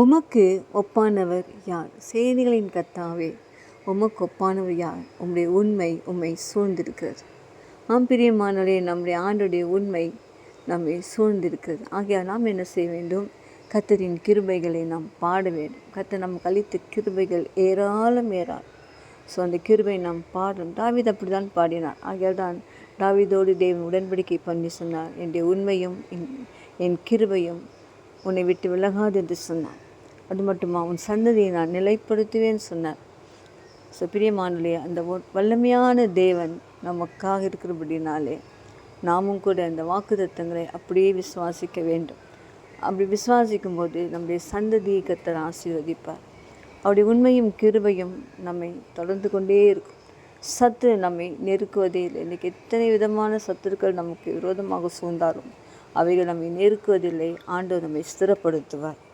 உமக்கு ஒப்பானவர் யார்? செய்திகளின் கத்தாவே உமக்கு ஒப்பானவர் யார்? உம்முடைய உண்மை உம்மை சூழ்ந்திருக்கிறது. ஆம் பிரியமானவரே நம்முடைய ஆண்டுடைய உண்மை நம்மை சூழ்ந்திருக்கிறது. ஆகையால் நாம் என்ன செய்ய வேண்டும்? கத்தரின் கிருபைகளை நாம் பாட வேண்டும். கத்தர் நம் கழித்த கிருபைகள் ஏராளம் ஏறாள் ஸோ அந்த கிருபை நாம் பாடணும். டாவித் அப்படி தான் பாடினார். ஆகையால் தான் டாவிதோடு தேவன் உடன்படிக்கை பண்ணி சொன்னார். என்னுடைய உண்மையும் என் என் கிருபையும் உன்னை விட்டு விலகாது என்று சொன்னார். அது மட்டுமா? உன் சந்ததியை நான் நிலைப்படுத்துவேன்னு சொன்னார். ஸோ பிரியமானலே அந்த ஒ- வல்லமையான தேவன் நமக்காக இருக்கிறபடினாலே நாமும் கூட அந்த வாக்குத்தத்தங்களை அப்படியே விசுவாசிக்க வேண்டும். அப்படி விசுவாசிக்கும் போது நம்முடைய சந்ததியை கத்தர் ஆசீர்வதிப்பார். அவருடைய உண்மையும் கிருபையும் நம்மை தொடர்ந்து கொண்டே இருக்கும். சத்து நம்மை நெருக்குவதே இல்லை. இன்றைக்கி எத்தனை விதமான சத்துருக்கள் நமக்கு விரோதமாக சூழ்ந்தாலும் அவைகள் நம்மை நெருக்குவதில்லை. ஆண்டவர் நம்மை ஸ்திரப்படுத்துவார்.